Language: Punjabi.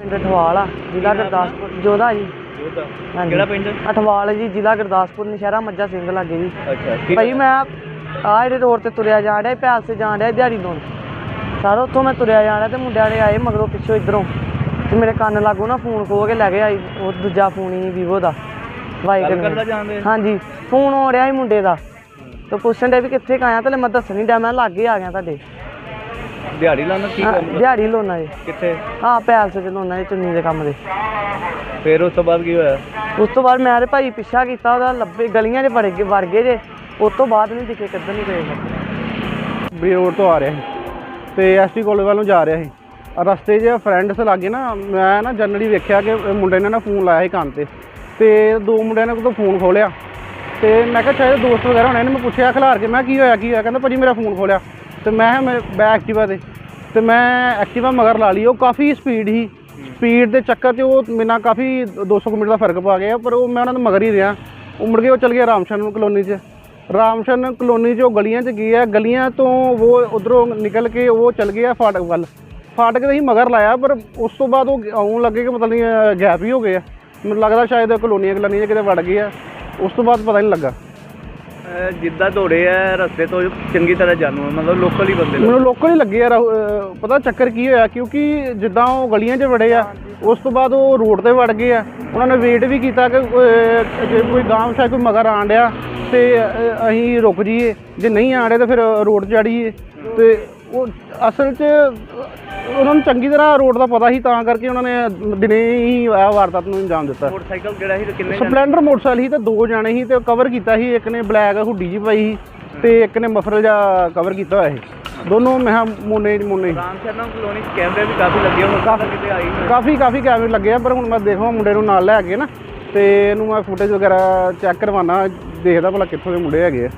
ਪਿੰਡ ਅਠਵਾਲ ਆ ਜ਼ਿਲ੍ਹਾ ਗੁਰਦਾਸਪੁਰ ਜੋਧਾ ਜੀ। ਹਾਂਜੀ। ਕਿਹੜਾ ਪਿੰਡ? ਅਠਵਾਲ ਜੀ ਜ਼ਿਲ੍ਹਾ ਗੁਰਦਾਸਪੁਰ ਨਸ਼ਹਿਰਾ ਮੱਝਾ ਸਿੰਘ ਲਾਗੇ ਜੀ। ਅੱਛਾ ਭਾਈ ਮੈਂ ਆਹ ਜਿਹੜੇ ਰੋਡ ਤੇ ਤੁਰਿਆ ਜਾਣ ਡਿਆ ਪੈਲ ਸੇ ਜਾਣ ਡਿਆ ਦਿਹਾੜੀ ਤੋਂ ਸਰ ਉੱਥੋਂ ਮੈਂ ਤੁਰਿਆ ਜਾਣ ਤੇ ਮੁੰਡਿਆਂ ਨੇ ਆਏ ਮਗਰੋਂ ਪਿੱਛੋਂ ਇਧਰੋਂ। ਤੇ ਮੇਰੇ ਕੰਨ ਲਾਗੋ ਨਾ ਫੋਨ ਖੋ ਕੇ ਲੈ ਗਏ ਆਈ ਉਹ ਦੂਜਾ ਫੋਨ ਹੀ ਵੀਵੋ ਦਾ। ਵਾਈ ਗੱਲ ਕਰਦਾ ਜਾਂਦੇ ਹਾਂਜੀ ਫੋਨ ਹੋ ਰਿਹਾ ਸੀ ਮੁੰਡੇ ਦਾ। ਤੇ ਪੁੱਛਣ ਡੇ ਵੀ ਕਿੱਥੇ ਕੁ ਆਇਆ ਤੇ ਮੈਂ ਦੱਸਣੀ ਡਿਆ ਮੈਂ ਲਾਗੇ ਆ ਗਿਆ ਤੁਹਾਡੇ। ਦਿਹਾੜੀ ਲਾਉਣਾ ਕੀ ਹਾਂ, ਕੰਮ ਦਿਹਾੜੀ ਲੋਨਾ ਜੀ। ਕਿੱਥੇ? ਹਾਂ ਪੈਲ ਸੇ ਲੋਨਾ ਜੀ ਚੁੰਨੀ ਦੇ ਕੰਮ ਦੇ। ਫਿਰ ਉਸ ਤੋਂ ਬਾਅਦ ਕੀ ਹੋਇਆ? ਉਸ ਤੋਂ ਬਾਅਦ ਮੈਂ ਤੇ ਭਾਈ ਪਿੱਛਾ ਕੀਤਾ ਉਹਦਾ ਲੱਭੇ ਗਲੀਆਂ 'ਚ ਵੜ ਗਏ ਵੜ ਗਏ ਜੇ। ਉਸ ਤੋਂ ਬਾਅਦ ਨਹੀਂ ਦਿਖੇ ਕਿੱਧਰ ਨਹੀਂ ਗਏ। ਬੀ ਰੋਡ ਤੋਂ ਆ ਰਿਹਾ ਸੀ। ਤੇ ਐਸਟੀ ਕਾਲਜ ਵੱਲ ਜਾ ਰਿਹਾ ਸੀ। ਰਸਤੇ 'ਚ ਫਰੈਂਡਸ ਲਾਗੇ ਨਾ ਮੈਂ ਨਾ ਜਨਰਲੀ ਵੇਖਿਆ ਕਿ ਇਹ ਮੁੰਡੇ ਨੇ ਨਾ ਫੋਨ ਲਾਇਆ ਸੀ ਕੰਨ ਤੇ। ਤੇ ਦੋ ਮੁੰਡਿਆਂ ਨੇ ਕੋਲ ਫੋਨ ਖੋਲਿਆ ਤੇ ਮੈਂ ਕਿਹਾ ਸ਼ਾਇਦ ਦੋਸਤ ਵਗੈਰਾ ਹੋਣੇ ਨੇ? ਮੈਂ ਪੁੱਛਿਆ ਖਿਲਾਰ ਕੇ ਮੈਂ ਕਿਹਾ, ਕੀ ਹੋਇਆ ਕੀ ਹੋਇਆ? ਕਹਿੰਦਾ ਭਾਜੀ ਮੇਰਾ ਫੋਨ ਖੋਲਿਆ ਤੇ ਮੈਂ ਕਿਹਾ ਮੈਂ ਬੈ ਐਕਟਿਵਾ ਤੇ ਤੇ ਮੈਂ ਐਕਟਿਵਾ ਮਗਰ ਲਾ ਲਈ, ਉਹ ਕਾਫੀ ਸਪੀਡ ਸੀ। ਸਪੀਡ ਦੇ ਚੱਕਰ 'ਚ ਉਹ ਮੇਰੇ ਨਾਲ ਕਾਫੀ 200 ਮੀਟਰ ਦਾ ਫ਼ਰਕ ਪਾ ਗਿਆ, ਪਰ ਉਹ ਮੈਂ ਉਹਨਾਂ ਦੇ ਮਗਰ ਹੀ ਰਿਹਾ। ਉਹ ਮੁੜ ਕੇ ਉਹ ਚਲ ਗਿਆ ਰਾਮਸ਼ਨ ਕਲੋਨੀ 'ਚ। ਰਾਮਸ਼ਨ ਕਲੋਨੀ 'ਚ ਉਹ ਗਲੀਆਂ 'ਚ ਗਿਆ, ਗਲੀਆਂ ਤੋਂ ਉਹ ਉਧਰੋਂ ਨਿਕਲ ਕੇ ਉਹ ਚਲ ਗਿਆ ਫਾਟਕ ਵੱਲ। ਫਾਟਕ 'ਤੇ ਹੀ ਮਗਰ ਲਾਇਆ, ਪਰ ਉਸ ਤੋਂ ਬਾਅਦ ਉਹ ਆਉਣ ਲੱਗੇ ਕਿ ਮਤਲਬ ਨਹੀਂ ਗੈਪ ਹੀ ਹੋ ਗਏ ਆ ਮੈਨੂੰ ਲੱਗਦਾ ਸ਼ਾਇਦ ਕਲੋਨੀਆਂ ਕਲੋਨੀਆਂ 'ਚ ਕਿਤੇ ਵੜ ਗਏ ਆ ਉਸ ਤੋਂ ਬਾਅਦ ਪਤਾ ਨਹੀਂ ਲੱਗਾ। ਅਹ ਜਿੱਦਾਂ ਦੌੜੇ ਆ ਰਸਤੇ ਤੋਂ ਚੰਗੀ ਤਰ੍ਹਾਂ ਜਾਣੂ ਆ, ਮਤਲਬ ਲੋਕਲ ਹੀ ਬੰਦੇ। ਮੈਨੂੰ ਲੋਕਲ ਹੀ ਲੱਗੇ ਆ ਰਾਹੁ- ਅਹ ਪਤਾ ਚੱਕਰ ਕੀ ਹੋਇਆ ਕਿਉਂਕਿ ਜਿੱਦਾਂ ਉਹ ਗਲੀਆਂ 'ਚ ਵੜੇ ਆ ਉਸ ਤੋਂ ਬਾਅਦ ਉਹ ਰੋਡ ਤੇ ਵੜ ਗਏ ਆ ਉਹਨਾਂ ਨੇ ਵੇਟ ਵੀ ਕੀਤਾ ਕਿ ਅਹ, ਜੇ ਕੋਈ ਗਾਂਵ ਸ਼ਾਇਦ ਕੋਈ ਮਗਰ ਆਣ ਡਿਆ ਤੇ ਅਹ, ਅਸੀਂ ਰੁਕ ਜਾਈਏ ਜੇ ਨਹੀਂ ਆਣ ਡਿਆ ਤਾਂ ਫਿਰ ਰੋਡ ਚੜੀਏ ਤੇ ਉਹ ਅਸਲ 'ਚ ਉਹਨਾਂ ਨੂੰ ਚੰਗੀ ਤਰ੍ਹਾਂ ਰੋਡ ਦਾ ਪਤਾ ਸੀ ਤਾਂ ਕਰਕੇ ਉਹਨਾਂ ਨੇ ਦਿਨੇ ਹੀ ਆ ਵਾਰਦਾਤ ਨੂੰ ਅੰਜਾਮ ਦਿੱਤਾ। ਮੋਟਰਸਾਈਕਲ ਕਿਹੜਾ ਸੀ ਤੇ ਕਿੰਨੇ? ਸਪਲੈਂਡਰ ਮੋਟਰਸਾਈਕਲ ਸੀ ਤੇ ਦੋ ਜਾਣੇ ਸੀ ਤੇ ਕਵਰ ਕੀਤਾ ਸੀ ਇੱਕ ਨੇ ਬਲੈਕ ਹੁੱਡੀ ਜੀ ਪਾਈ ਸੀ ਤੇ ਇੱਕ ਨੇ ਮਫਰਲ ਜਿਹਾ ਕਵਰ ਕੀਤਾ ਹੋਇਆ ਸੀ। ਦੋਨੋਂ ਮੈਂ ਕਿਹਾ ਮੋਨੇ ਮੋਨੇ ਰਾਮ ਸ਼ਰਮਾ ਕਲੋਨੀ ਚ ਕੈਮਰੇ ਵੀ ਕਾਫੀ ਲੱਗੇ ਹੋਣ ਕਾਫੀ ਕਿਤੇ ਆਈ ਕਾਫੀ ਕਾਫੀ ਕੈਮਰੇ ਲੱਗੇ ਆ ਪਰ ਹੁਣ ਮੈਂ ਦੇਖਾਂ ਮੁੰਡੇ ਨੂੰ ਨਾਲ ਲੈ ਕੇ ਨਾ ਤੇ ਇਹਨੂੰ ਮੈਂ ਫੁਟੇਜ ਵਗੈਰਾ ਚੈੱਕ ਕਰਵਾਉਣਾ ਦੇਖਦਾ ਭਲਾ ਕਿੱਥੋਂ ਦੇ ਮੁੰਡੇ ਹੈਗੇ ਆ।